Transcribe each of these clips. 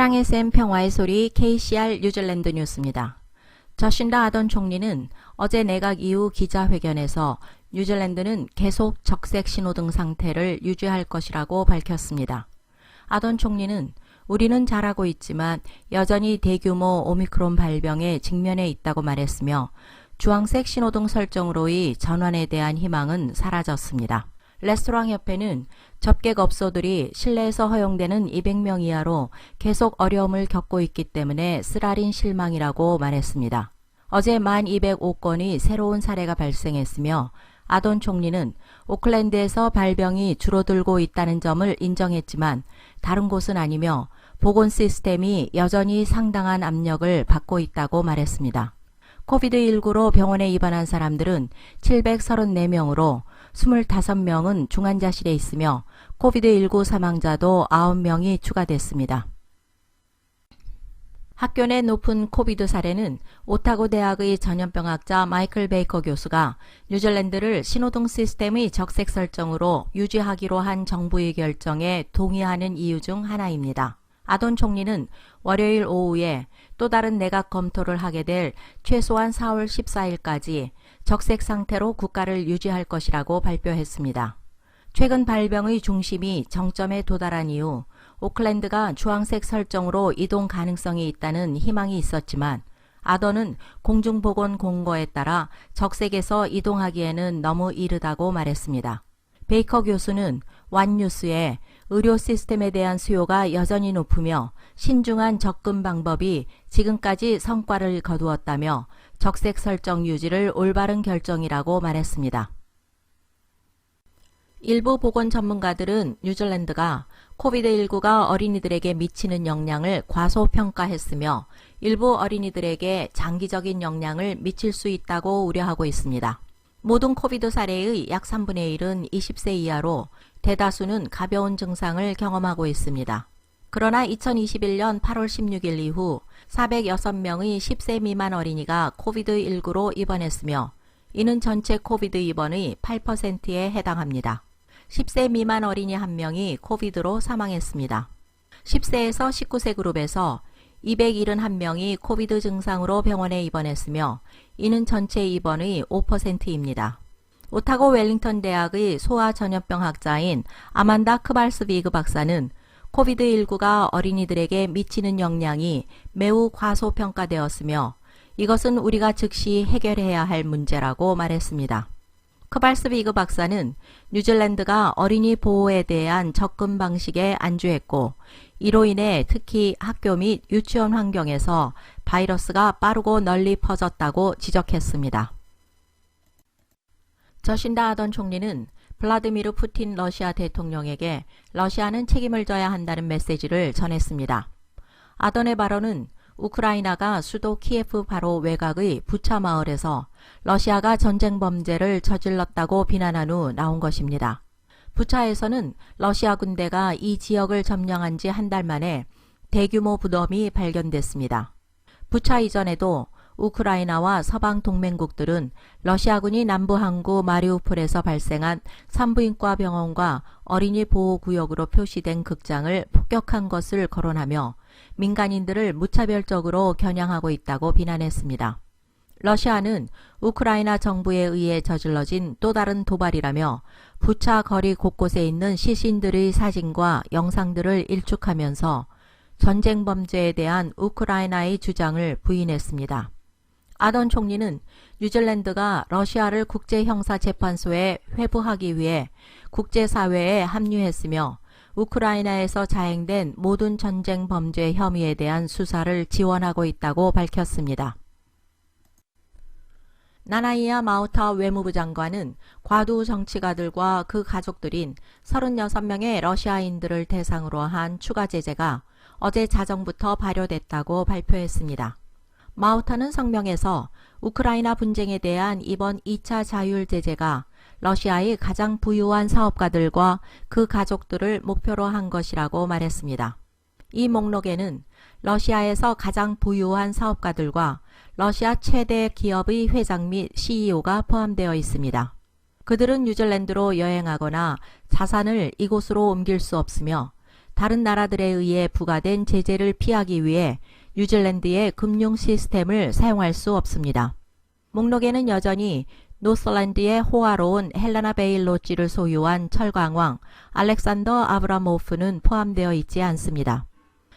사랑의 샘 평화의 소리 KCR 뉴질랜드 뉴스입니다. 저신다 아던 총리는 어제 내각 이후 기자회견에서 뉴질랜드는 계속 적색 신호등 상태를 유지할 것이라고 밝혔습니다. 아던 총리는 우리는 잘하고 있지만 여전히 대규모 오미크론 발병에 직면해 있다고 말했으며 주황색 신호등 설정으로의 전환에 대한 희망은 사라졌습니다. 레스토랑 협회는 접객업소들이 실내에서 허용되는 200명 이하로 계속 어려움을 겪고 있기 때문에 쓰라린 실망이라고 말했습니다. 어제 1205건의 새로운 사례가 발생했으며 아돈 총리는 오클랜드에서 발병이 줄어들고 있다는 점을 인정했지만 다른 곳은 아니며 보건 시스템이 여전히 상당한 압력을 받고 있다고 말했습니다. 코비드19로 병원에 입원한 사람들은 734명으로 25명은 중환자실에 있으며 코비드19 사망자도 9명이 추가됐습니다. 학교 내 높은 코비드 사례는 오타고 대학의 전염병학자 마이클 베이커 교수가 뉴질랜드를 신호등 시스템의 적색 설정으로 유지하기로 한 정부의 결정에 동의하는 이유 중 하나입니다. 아돈 총리는 월요일 오후에 또 다른 내각 검토를 하게 될 최소한 4월 14일까지 적색 상태로 국가를 유지할 것이라고 발표했습니다. 최근 발병의 중심이 정점에 도달한 이후 오클랜드가 주황색 설정으로 이동 가능성이 있다는 희망이 있었지만 아더는 공중보건 공고에 따라 적색에서 이동하기에는 너무 이르다고 말했습니다. 베이커 교수는 완뉴스에 의료 시스템에 대한 수요가 여전히 높으며 신중한 접근 방법이 지금까지 성과를 거두었다며 적색 설정 유지를 올바른 결정이라고 말했습니다. 일부 보건 전문가들은 뉴질랜드가 코비드19가 어린이들에게 미치는 영향을 과소평가했으며 일부 어린이들에게 장기적인 영향을 미칠 수 있다고 우려하고 있습니다. 모든 코비드 사례의 약 3분의 1은 20세 이하로 대다수는 가벼운 증상을 경험하고 있습니다. 그러나 2021년 8월 16일 이후 406명의 10세 미만 어린이가 코비드19로 입원했으며 이는 전체 코비드 입원의 8%에 해당합니다. 10세 미만 어린이 1명이 코비드로 사망했습니다. 10세에서 19세 그룹에서 271명이 코비드 증상으로 병원에 입원했으며 이는 전체 입원의 5%입니다. 오타고 웰링턴 대학의 소아 전염병 학자인 아만다 크발스 비그 박사는 코비드19가 어린이들에게 미치는 영향이 매우 과소평가되었으며 이것은 우리가 즉시 해결해야 할 문제라고 말했습니다. 크발스비그 박사는 뉴질랜드가 어린이 보호에 대한 접근 방식에 안주했고 이로 인해 특히 학교 및 유치원 환경에서 바이러스가 빠르고 널리 퍼졌다고 지적했습니다. 저신다 하던 총리는 블라드미르 푸틴 러시아 대통령에게 러시아는 책임을 져야 한다는 메시지를 전했습니다. 아던의 발언은 우크라이나가 수도 키예프 바로 외곽의 부차 마을에서 러시아가 전쟁 범죄를 저질렀다고 비난한 후 나온 것입니다. 부차에서는 러시아 군대가 이 지역을 점령한 지 한 달 만에 대규모 부덤이 발견됐습니다. 부차 이전에도 우크라이나와 서방 동맹국들은 러시아군이 남부 항구 마리우폴에서 발생한 산부인과 병원과 어린이 보호구역으로 표시된 극장을 폭격한 것을 거론하며 민간인들을 무차별적으로 겨냥하고 있다고 비난했습니다. 러시아는 우크라이나 정부에 의해 저질러진 또 다른 도발이라며 부차 거리 곳곳에 있는 시신들의 사진과 영상들을 일축하면서 전쟁 범죄에 대한 우크라이나의 주장을 부인했습니다. 아던 총리는 뉴질랜드가 러시아를 국제형사재판소에 회부하기 위해 국제사회에 합류했으며 우크라이나에서 자행된 모든 전쟁 범죄 혐의에 대한 수사를 지원하고 있다고 밝혔습니다. 나나이아 마우타 외무부 장관은 과도 정치가들과 그 가족들인 36명의 러시아인들을 대상으로 한 추가 제재가 어제 자정부터 발효됐다고 발표했습니다. 마우타는 성명에서 우크라이나 분쟁에 대한 이번 2차 자율 제재가 러시아의 가장 부유한 사업가들과 그 가족들을 목표로 한 것이라고 말했습니다. 이 목록에는 러시아에서 가장 부유한 사업가들과 러시아 최대 기업의 회장 및 CEO가 포함되어 있습니다. 그들은 뉴질랜드로 여행하거나 자산을 이곳으로 옮길 수 없으며 다른 나라들에 의해 부과된 제재를 피하기 위해 뉴질랜드의 금융 시스템을 사용할 수 없습니다. 목록에는 여전히 노슬랜드의 호화로운 헬라나 베일 로지를 소유한 철강왕 알렉산더 아브라모프는 포함되어 있지 않습니다.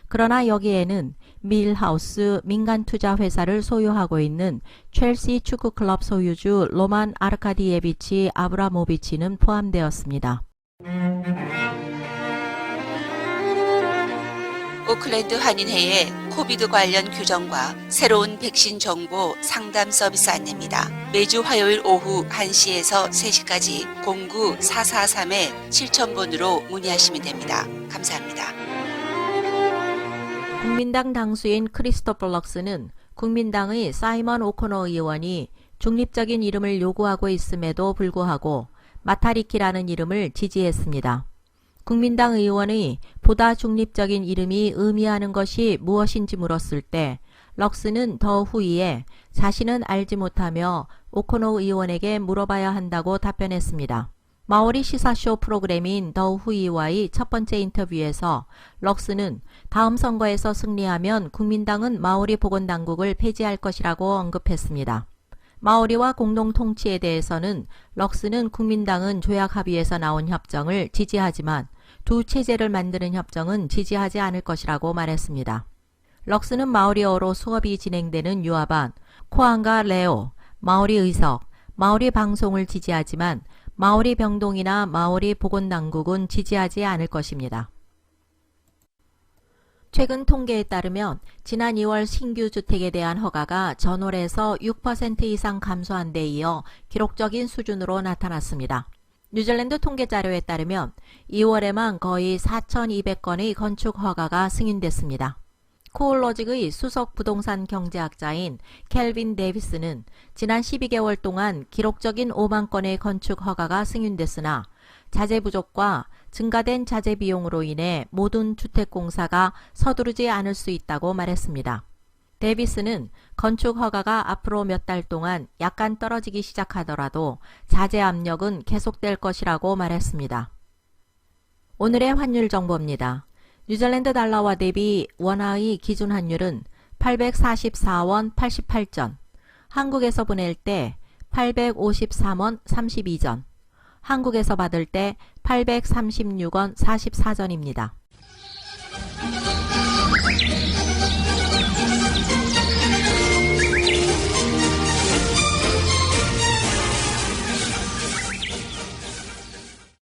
그러나 여기에는 밀하우스 민간 투자 회사를 소유하고 있는 첼시 축구 클럽 소유주 로만 아르카디예비치 아브라모비치는 포함되었습니다. 오클랜드 한인회의 코비드 관련 규정과 새로운 백신 정보 상담 서비스 안내입니다. 매주 화요일 오후 1시에서 3시까지 09-443-7000번으로 문의하시면 됩니다. 감사합니다. 국민당 당수인 크리스토퍼 럭스는 국민당의 사이먼 오코너 의원이 중립적인 이름을 요구하고 있음에도 불구하고 마타리키라는 이름을 지지했습니다. 국민당 의원의 보다 중립적인 이름이 의미하는 것이 무엇인지 물었을 때 럭스는 더 후이에 자신은 알지 못하며 오코노 의원에게 물어봐야 한다고 답변했습니다. 마오리 시사쇼 프로그램인 더 후이와의 첫 번째 인터뷰에서 럭스는 다음 선거에서 승리하면 국민당은 마오리 보건당국을 폐지할 것이라고 언급했습니다. 마오리와 공동 통치에 대해서는 럭스는 국민당은 조약 합의에서 나온 협정을 지지하지만 두 체제를 만드는 협정은 지지하지 않을 것이라고 말했습니다. 럭스는 마오리어로 수업이 진행되는 유아반, 코안과 레오, 마오리 의석, 마오리 방송을 지지하지만 마오리 병동이나 마오리 보건당국은 지지하지 않을 것입니다. 최근 통계에 따르면 지난 2월 신규 주택에 대한 허가가 전월에서 6% 이상 감소한 데 이어 기록적인 수준으로 나타났습니다. 뉴질랜드 통계 자료에 따르면 2월에만 거의 4,200건의 건축 허가가 승인됐습니다. 코올로직의 수석 부동산 경제학자인 켈빈 데이비스는 지난 12개월 동안 기록적인 5만 건의 건축 허가가 승인됐으나 자재 부족과 증가된 자재 비용으로 인해 모든 주택공사가 서두르지 않을 수 있다고 말했습니다. 데이비스는 건축 허가가 앞으로 몇 달 동안 약간 떨어지기 시작하더라도 자재 압력은 계속될 것이라고 말했습니다. 오늘의 환율 정보입니다. 뉴질랜드 달러와 대비 원화의 기준 환율은 844원 88전, 한국에서 보낼 때 853원 32전, 한국에서 받을 때 836원 44전입니다.